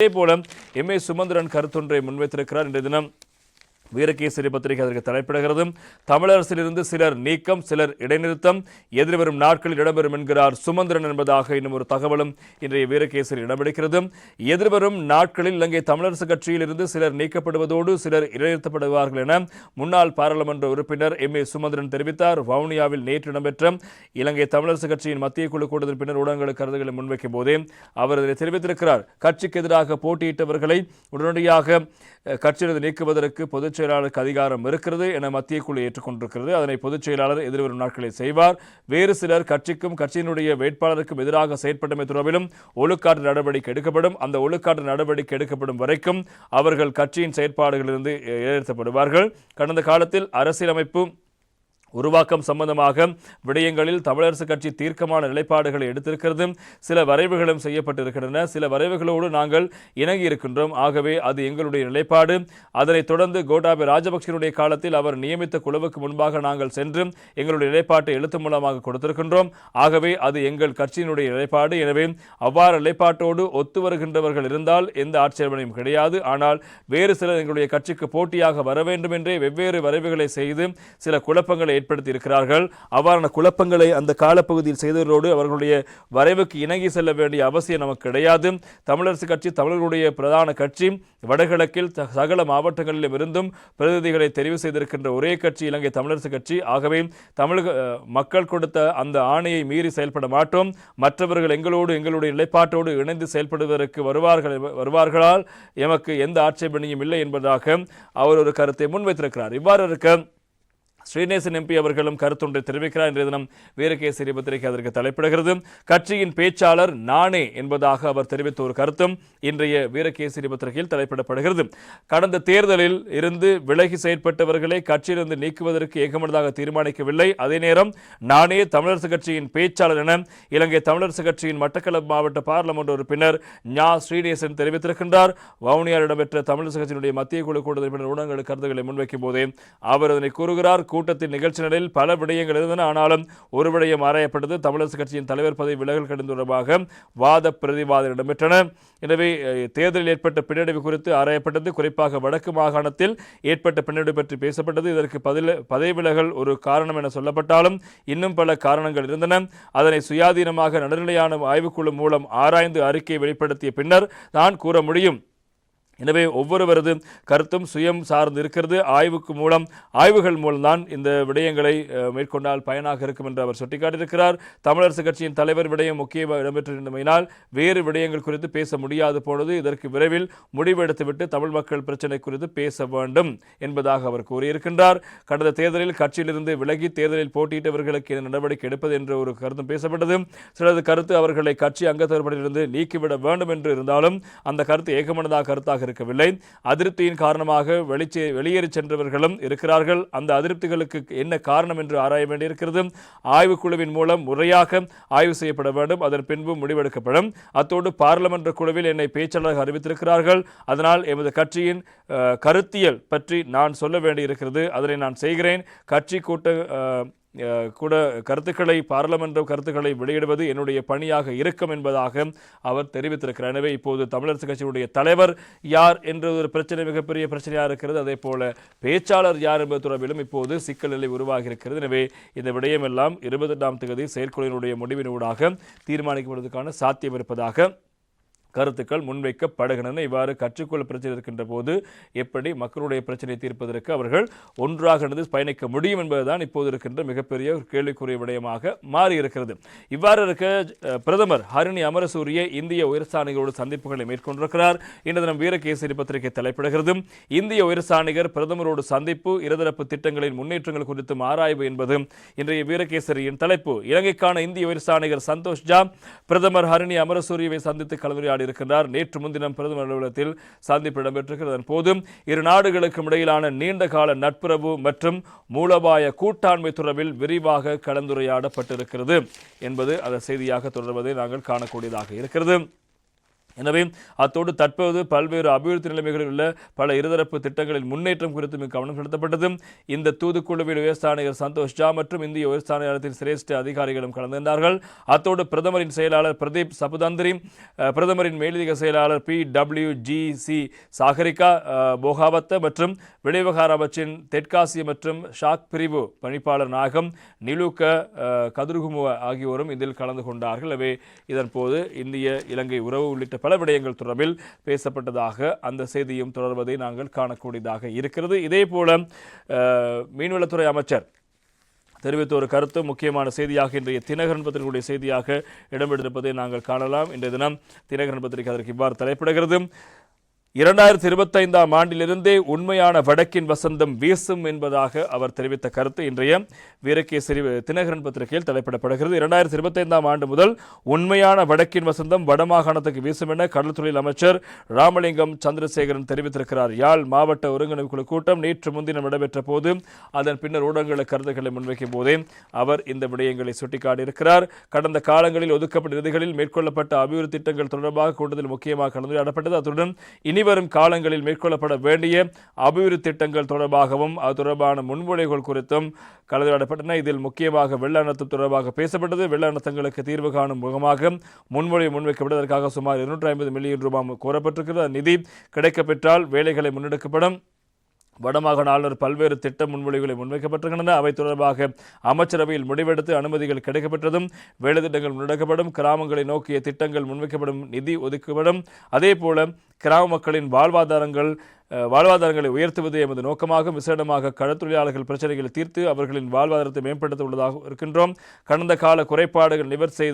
இதே போல M A Sumanthiran கருத்தொன்றை முன்வைத்திருக்கிறார். இன்றைய தினம் வீரகேசரி பத்திரிகை அதற்கு தலைப்பிடுகிறது தமிழரசிலிருந்து சிலர் நீக்கம் சிலர் இடைநிறுத்தம் எதிர்வரும் நாட்களில் இடம்பெறும் என்கிறார் சுமந்திரன் என்பதாக இன்னும் ஒரு தகவலும் இன்றைய வீரகேசரி இடம்பிடிக்கிறது எதிர்வரும் நாட்களில் இலங்கை தமிழரசு கட்சியில் இருந்து சிலர் நீக்கப்படுவதோடு சிலர் இடைநிறுத்தப்படுவார்கள் என முன்னாள் பாராளுமன்ற உறுப்பினர் எம். ஏ. சுமந்திரன் தெரிவித்தார். வவுனியாவில் நேற்று இடம்பெற்ற இலங்கை தமிழரசு கட்சியின் மத்திய குழு கூட்டத்தின் பின்னர் ஊடகங்களுக்கு கருத்துக்களை முன்வைக்கும் போதே அவர் இதனை தெரிவித்திருக்கிறார். கட்சிக்கு எதிராக போட்டியிட்டவர்களை உடனடியாக கட்சியிலிருந்து நீக்குவதற்கு பொதுச் செயலாளருக்கு அதிகாரம் இருக்கிறது என மத்திய குழு ஏற்றுக்கொண்டிருக்கிறது. அதனை பொதுச் செயலாளர் எதிர்வரும் நாட்களில் செய்வார். வேறு சிலர் கட்சிக்கும் கட்சியினுடைய வேட்பாளருக்கும் எதிராக செயற்பட்டமை தொடர்பிலும் ஒழுக்காற்று நடவடிக்கை எடுக்கப்படும். அந்த ஒழுக்காற்று நடவடிக்கை எடுக்கப்படும் வரைக்கும் அவர்கள் கட்சியின் செயற்பாடுகளிலிருந்து ஏற்படுவார்கள். கடந்த காலத்தில் அரசியலமைப்பு உருவாக்கம் சம்பந்தமாக விடயங்களில் தமிழரசு கட்சி தீர்க்கமான நிலைப்பாடுகளை எடுத்திருக்கிறது. சில வரைவுகளும் செய்யப்பட்டிருக்கின்றன. சில வரைவுகளோடு நாங்கள் இணங்கி இருக்கின்றோம். ஆகவே அது எங்களுடைய நிலைப்பாடு. அதனைத் தொடர்ந்து கோட்டாபய ராஜபக்சனுடைய காலத்தில் அவர் நியமித்த குழுவுக்கு முன்பாக நாங்கள் சென்று எங்களுடைய நிலைப்பாட்டை எழுத்து மூலமாக கொடுத்திருக்கின்றோம். ஆகவே அது எங்கள் கட்சியினுடைய நிலைப்பாடு. எனவே அவ்வாறு நிலைப்பாட்டோடு ஒத்து வருகின்றவர்கள் இருந்தால் எந்த ஆட்சேபனையும் கிடையாது. ஆனால் வேறு சிலர் எங்களுடைய கட்சிக்கு போட்டியாக வர வேண்டும் என்றே வெவ்வேறு வரைவுகளை செய்து சில குழப்பங்களை ஏற்படுத்தி இருக்கிறார்கள் அவ்வாறான குழப்பங்களை அந்த காலப்பகுதியில் செய்தவர்களோடு அவர்களுடைய வரைவுக்கு இணங்கி செல்ல வேண்டிய அவசியம் நமக்கு கிடையாது. தமிழரசு கட்சி தமிழர்களுடைய பிரதான கட்சி வடகிழக்கில் சகல மாவட்டங்களிலும் இருந்தும் பிரதிநிதிகளை தெரிவு செய்திருக்கின்ற ஒரே கட்சி இலங்கை தமிழரசு கட்சி. ஆகவே தமிழக மக்கள் கொடுத்த அந்த ஆணையை மீறி செயல்பட மாட்டோம். மற்றவர்கள் எங்களோடு எங்களுடைய நிலைப்பாட்டோடு இணைந்து செயல்படுவதற்கு வருவார்கள் வருவார்களால் எமக்கு எந்த ஆட்சேபனையும் இல்லை என்பதாக அவர் ஒரு கருத்தை முன்வைத்திருக்கிறார். இவ்வாறு இருக்க ஸ்ரீநேசன் எம்பி அவர்களும் கருத்தொன்றை தெரிவிக்கிறார். இன்றைய தினம் வீரகேசரி பத்திரிகை அதற்கு தலைப்பிடுகிறது. கட்சியின் பேச்சாளர் நானே என்பதாக அவர் தெரிவித்த ஒரு கருத்தும் இன்றைய வீரகேசரி பத்திரிகையில் தலைப்பிடப்படுகிறது. கடந்த தேர்தலில் இருந்து விலகி செயற்பட்டவர்களை கட்சியிலிருந்து நீக்குவதற்கு ஏகமனதாக தீர்மானிக்கவில்லை. அதே நேரம் நானே தமிழரசு கட்சியின் பேச்சாளர் என இலங்கை தமிழரசு கட்சியின் மட்டக்களப்பு மாவட்ட பாராளுமன்ற உறுப்பினர் ஞா ஸ்ரீநேசன் தெரிவித்திருக்கின்றார். வவுனியார் இடம்பெற்ற தமிழரசு கட்சியினுடைய மத்திய குழு கூட்டத்தில் பின்னர் ஊடகங்களுக்கு கருத்துக்களை முன்வைக்கும் போதே அவர் அதனை கூறுகிறார். கூட்டத்தின் நிகழ்ச்சிகளில் பல விடயங்கள் இருந்தன. ஆனாலும் ஒரு விடயம் ஆராயப்பட்டது. தமிழரசு கட்சியின் தலைவர் பதவி விலகல் கடிதம் தொடர்பாக வாத பிரதிவாதம் இடம்பெற்றன. எனவே தேர்தலில் ஏற்பட்ட பின்னடைவு குறித்து ஆராயப்பட்டது. குறிப்பாக வடக்கு மாகாணத்தில் ஏற்பட்ட பின்னடைவு பற்றி பேசப்பட்டது. இதற்கு பதில் பதவி விலகல் ஒரு காரணம் என சொல்லப்பட்டாலும் இன்னும் பல காரணங்கள் இருந்தன. அதனை சுயாதீனமாக நடுநிலையான ஆய்வுக்குழு மூலம் ஆராய்ந்து அறிக்கையை வெளிப்படுத்திய பின்னர் தான் கூற முடியும். எனவே ஒவ்வொருவரது கருத்தும் சுயம் சார்ந்து இருக்கிறது. ஆய்வுக்கு மூலம் ஆய்வுகள் மூலம்தான் இந்த விடயங்களை மேற்கொண்டால் பயனாக இருக்கும் என்று அவர் சுட்டிக்காட்டியிருக்கிறார். தமிழரசு கட்சியின் தலைவர் விடயம் முக்கிய இடம்பெற்றிருந்தமையினால் வேறு விடயங்கள் குறித்து பேச முடியாது போனது இதற்கு விரைவில் முடிவெடுத்துவிட்டு தமிழ் மக்கள் பிரச்சினை குறித்து பேச வேண்டும் என்பதாக அவர் கூறியிருக்கின்றார். கடந்த தேர்தலில் கட்சியிலிருந்து விலகி தேர்தலில் போட்டியிட்டவர்களுக்கு இந்த நடவடிக்கை எடுப்பது என்ற ஒரு கருத்தும் பேசப்பட்டது. சிலது கருத்து அவர்களை கட்சி அங்கத்தவர்களிலிருந்து நீக்கிவிட வேண்டும் என்று இருந்தாலும் அந்த கருத்து ஏகமனதாக கருத்தாக இருக்கவில்லை அதிருப்தியின் காரணமாக வெளிச்சே வெளியேறி சென்றவர்களும் இருக்கிறார்கள். அந்த அதிருப்திகளுக்கு என்ன காரணம் என்று ஆராய வேண்டியிருக்கிறது? ஆய்வுக்குழுவின் மூலம் முறையாக ஆய்வு செய்யப்பட வேண்டும். அதன் பின்பு முடிவெடுக்கப்படும். அத்தோடு பாராளுமன்ற குழுவில் என்னை பேச்சாளராக அறிவித்திருக்கிறார்கள். அதனால் எமது கட்சியின் கருத்தியல் பற்றி நான் சொல்ல வேண்டியிருக்கிறது. அதனை நான் செய்கிறேன். கட்சி கூட்ட கூட கருத்துக்களை பாராளுமன்ற கருத்துக்களை வெளியிடுவது என்னுடைய பணியாக இருக்கும் என்பதாக அவர் தெரிவித்திருக்கிறார். எனவே இப்போது தமிழரசு கட்சியுடைய தலைவர் யார் என்ற ஒரு பிரச்சனை மிகப்பெரிய பிரச்சனையாக இருக்கிறது. அதே போல பேச்சாளர் யார் என்பது தொடர்பிலும் இப்போது சிக்கல் நிலை உருவாகி இருக்கிறது. எனவே இந்த விடயமெல்லாம் இருபத்தெட்டாம் தேதி செயற்குழுவினுடைய முடிவினூடாக தீர்மானிக்கப்படுவதற்கான சாத்தியம் இருப்பதாக கருத்துக்கள் முன்வைக்கப்படுகின்றன. இவ்வாறு கற்றுக்கொள்ள பிரச்சனை இருக்கின்ற போது எப்படி மக்களுடைய பிரச்சனையை தீர்ப்பதற்கு அவர்கள் ஒன்றாக இருந்து பயணிக்க முடியும் என்பதுதான் இப்போது இருக்கின்ற மிகப்பெரிய ஒரு கேள்விக்குரிய விடயமாக மாறி இருக்கிறது இவ்வாறு இருக்க பிரதமர் ஹரிணி அமரசூரிய இந்திய உயர்ஸ்தானிகளோடு சந்திப்புகளை மேற்கொண்டிருக்கிறார். இன்று தினம் வீரகேசரி பத்திரிகை தலைப்பிடுகிறது. இந்திய உயர்ஸ்தானிகர் பிரதமரோடு சந்திப்பு இருதரப்பு திட்டங்களின் முன்னேற்றங்கள் குறித்தும் ஆராய்வு என்பது இன்றைய வீரகேசரியின் தலைப்பு. இலங்கைக்கான இந்திய உயர்ஸ்தானிகர் சந்தோஷ் ஜா பிரதமர் ஹரிணி அமரசூரியவை சந்தித்து கலந்துரையாடி இருக்கின்றார். நேற்று முன்தினம் பிரதமர் அலுவலகத்தில் சந்திப்பு இடம்பெற்றிருக்கிறது அதன் போது இரு நாடுகளுக்கும் இடையிலான நீண்டகால நட்புறவு மற்றும் மூலபாய கூட்டாண்மை தொடர்பில் விரிவாக கலந்துரையாடப்பட்டிருக்கிறது என்பது அந்த செய்தியாக தொடர்வதை நாங்கள் காணக்கூடியதாக இருக்கிறது. எனவே அத்தோடு தற்போது பல்வேறு அபிவிருத்தி நிலைமைகளில் உள்ள பல இருதரப்பு திட்டங்களின் முன்னேற்றம் குறித்து மிக கவனம் செலுத்தப்பட்டது இந்த தூதுக்குழுவில் உயர்ஸ்தானிகர் சந்தோஷ் ஜா மற்றும் இந்திய உயர்ஸ்தானிகரத்தின் சிரேஷ்ட அதிகாரிகளும் கலந்திருந்தார்கள் அத்தோடு பிரதமரின் செயலாளர் பிரதீப் சபுதந்திரி பிரதமரின் மேலதிக செயலாளர் P W G C Sagarika Bogahawatta மற்றும் வெளிவிவகார அமைச்சின் தெற்காசிய மற்றும் ஷாக் பிரிவு பணிப்பாளர் நாகம் நிலுக்க அஹ், கதுருகுமுவ ஆகியோரும் இதில் கலந்து கொண்டார்கள். எனவே இதன் போது இந்திய இலங்கை உறவு உள்ளிட்ட பல விடயங்கள் தொடர்பில் பேசப்பட்டதாக அந்த செய்தியும் தொடர்வதை நாங்கள் காணக்கூடியதாக இருக்கிறது. இதே போல மீன்வளத்துறை அமைச்சர் தெரிவித்த ஒரு கருத்து முக்கியமான செய்தியாக இன்றைய தினகரன் பத்திரிகையுடைய செய்தியாக இடம்பெற்றிருப்பதை நாங்கள் காணலாம். இன்றைய தினம் தினகரன் பத்திரிகை அதற்கு இவ்வாறு தலைப்பிடுகிறது. இரண்டாயிரத்தி இருபத்தைந்தாம் ஆண்டிலிருந்தே உண்மையான வடக்கின் வசந்தம் வீசும் என்பதாக அவர் தெரிவித்த கருத்து இன்றைய வீரகேசரி தினகரன் பத்திரிகையில் தலைப்பிடப்படுகிறது. இரண்டாயிரத்தி இருபத்தைந்தாம் ஆண்டு முதல் உண்மையான வடக்கின் வசந்தம் வடமாகாணத்துக்கு வீசும் என கடல் தொழில் அமைச்சர் ராமலிங்கம் சந்திரசேகரன் தெரிவித்திருக்கிறார். யாழ் மாவட்ட ஒருங்கிணைப்பு குழு கூட்டம் நேற்று முன்தினம் நடைபெற்ற போது அதன் பின்னர் ஊடகங்களுக்கு கருத்துக்களை முன்வைக்கும் போதே அவர் இந்த விடயங்களை சுட்டிக்காட்டியிருக்கிறார். கடந்த காலங்களில் ஒதுக்கப்பட்ட நிதிகளில் மேற்கொள்ளப்பட்ட அபிவிருத்தி திட்டங்கள் தொடர்பாக கூட்டத்தில் முக்கியமாக கலந்துரையாடப்பட்டது. அத்துடன் இனி இனிவரும் காலங்களில் மேற்கொள்ளப்பட வேண்டிய அபிவிருத்தி திட்டங்கள் தொடர்பாகவும் அது தொடர்பான முன்மொழிகள் குறித்தும் கலந்துரையாடப்பட்டன. இதில் முக்கியமாக வெள்ள அனர்த்தம் தொடர்பாக பேசப்பட்டது. வெள்ள அனர்த்தங்களுக்கு தீர்வு காணும் முகமாக முன்மொழி முன்வைக்கப்பட்டதற்காக சுமார் இருநூற்றி ஐம்பது மில்லியன் ரூபாய் கோரப்பட்டிருக்கிறது. நிதி கிடைக்கப்பெற்றால் வேலைகளை முன்னெடுக்கப்படும். வடமாகாண ஆளுநர் பல்வேறு திட்ட முன்மொழிகளை முன்வைக்கப்பட்டிருக்கின்றன. அவை தொடர்பாக அமைச்சரவையில் முடிவெடுத்து அனுமதிகள் கிடைக்கப்பெற்றதும் வேலை திட்டங்கள் முன்னெடுக்கப்படும் கிராமங்களை நோக்கிய திட்டங்கள் முன்வைக்கப்படும் நிதி ஒதுக்கப்படும். அதே போல கிராம மக்களின் வாழ்வாதாரங்கள் அஹ், வாழ்வாதாரங்களை உயர்த்துவது எமது நோக்கமாக விசேடமாக கடற்தொழிலாளர்கள் பிரச்சனைகளை தீர்த்து அவர்களின் வாழ்வாதாரத்தை மேம்படுத்த உள்ளதாக இருக்கின்றோம். கடந்த கால குறைபாடுகள் நிவர் செய்து